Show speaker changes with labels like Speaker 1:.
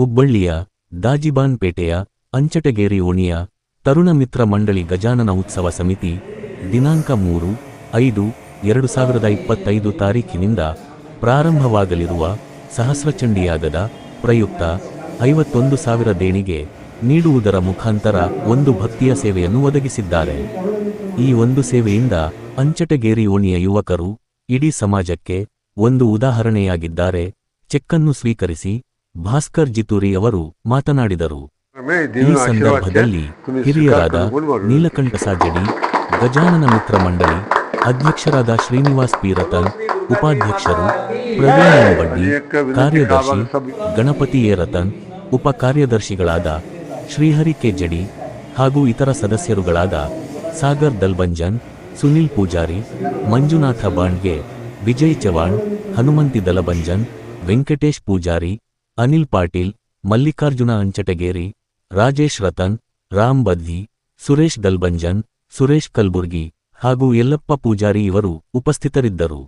Speaker 1: ಹುಬ್ಬಳ್ಳಿಯ ದಾಜಿಬಾನ್ಪೇಟೆಯ ಅಂಚಟಗೇರಿ ಓಣಿಯ ತರುಣ ಮಿತ್ರ ಮಂಡಳಿ ಗಜಾನನ ಉತ್ಸವ ಸಮಿತಿ ದಿನಾಂಕ ಮೂರು ಐದು ಎರಡು ಸಾವಿರದ ಇಪ್ಪತ್ತೈದು ತಾರೀಖಿನಿಂದ ಪ್ರಾರಂಭವಾಗಲಿರುವ ಸಹಸ್ರಚಂಡಿಯಾಗದ ಪ್ರಯುಕ್ತ ಐವತ್ತೊಂದು ಸಾವಿರ ದೇಣಿಗೆ ನೀಡುವುದರ ಮುಖಾಂತರ ಒಂದು ಭಕ್ತಿಯ ಸೇವೆಯನ್ನು ಒದಗಿಸಿದ್ದಾರೆ. ಈ ಒಂದು ಸೇವೆಯಿಂದ ಅಂಚಟಗೇರಿ ಓಣಿಯ ಯುವಕರು ಇಡೀ ಸಮಾಜಕ್ಕೆ ಒಂದು ಉದಾಹರಣೆಯಾಗಿದ್ದಾರೆ. ಚೆಕ್ಕನ್ನು ಸ್ವೀಕರಿಸಿ ಭಾಸ್ಕರ್ ಜಿತೂರಿ ಅವರು ಮಾತನಾಡಿದರು. ಈ ಸಂದರ್ಭದಲ್ಲಿ ಹಿರಿಯರಾದ ನೀಲಕಂಠ ಸಾಜಡಿ ಗಜಾನನ ಮಿತ್ರ ಮಂಡಳಿ ಅಧ್ಯಕ್ಷರಾದ ಶ್ರೀನಿವಾಸ್ ಪೀರತನ್ ಉಪಾಧ್ಯಕ್ಷರು ಪ್ರವೀಣ್ ಬಡ್ಡಿ ಕಾರ್ಯದರ್ಶಿ ಗಣಪತಿ ಎ. ರತನ್ ಉಪ ಕಾರ್ಯದರ್ಶಿಗಳಾದ ಶ್ರೀಹರಿ ಕೆ. ಜಡಿ ಹಾಗೂ ಇತರ ಸದಸ್ಯರುಗಳಾದ ಸಾಗರ್ ದಲ್ಬಂಜನ್ ಸುನಿಲ್ ಪೂಜಾರಿ ಮಂಜುನಾಥ ಬಾಂಡ್ಗೆ ವಿಜಯ್ ಚವಾಣ್ ಹನುಮಂತಿ ದಲಬಂಜನ್ ವೆಂಕಟೇಶ್ ಪೂಜಾರಿ ಅನಿಲ್ ಪಾಟೀಲ್, ಮಲ್ಲಿಕಾರ್ಜುನ ಅಂಚಟಗೇರಿ, ರಾಜೇಶ್ ರತನ್, ರಾಮ್ ಬದ್ದಿ ಸುರೇಶ್ ದಲ್ಬಂಜನ್ ಸುರೇಶ್ ಕಲ್ಬುರ್ಗಿ ಹಾಗೂ ಯಲ್ಲಪ್ಪ ಪೂಜಾರಿ ಇವರು ಉಪಸ್ಥಿತರಿದ್ದರು.